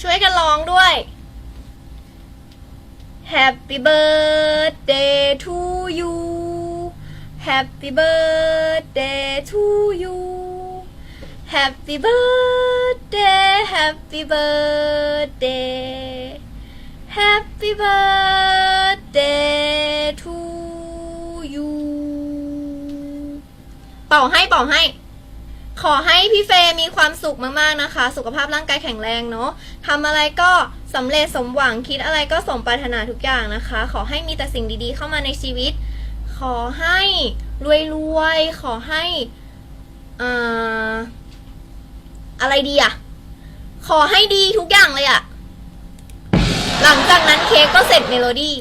ช่วยกันร้องด้วย Happy birthday to you Happy birthday to you Happy birthday Happy birthday Happy birthday to you เป่าให้เป่าให้ ขอให้พี่เฟย์มีความสุขมากๆนะคะ สุขภาพร่างกายแข็งแรงเนาะทำอะไรก็สำเร็จสมหวังคิดอะไรก็สมปรารถนาทุกอย่างนะคะ ขอให้มีแต่สิ่งดีๆ เข้ามาในชีวิต ขอให้รวยๆขอให้อ่าอะไรดีอะขอให้ดีทุกอย่างเลยอะหลังจากนั้นเค้กก็เสร็จเมโลดี้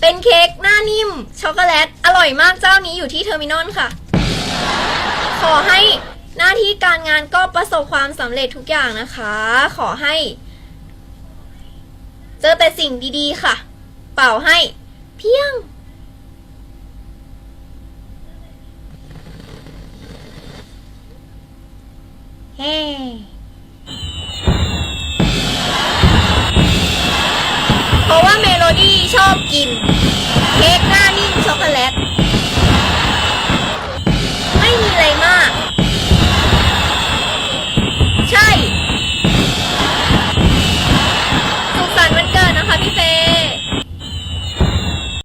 เป็นเค้กหน้านิ่มช็อกโกแลต อร่อยมากเจ้านี้อยู่ที่เทอร์มินอลค่ะ ให้หน้าที่การงานก็ประสบความสำเร็จทุกอย่างนะคะ ขอให้ เจอแต่สิ่งดีๆค่ะ เป่าให้ เพียง เฮ้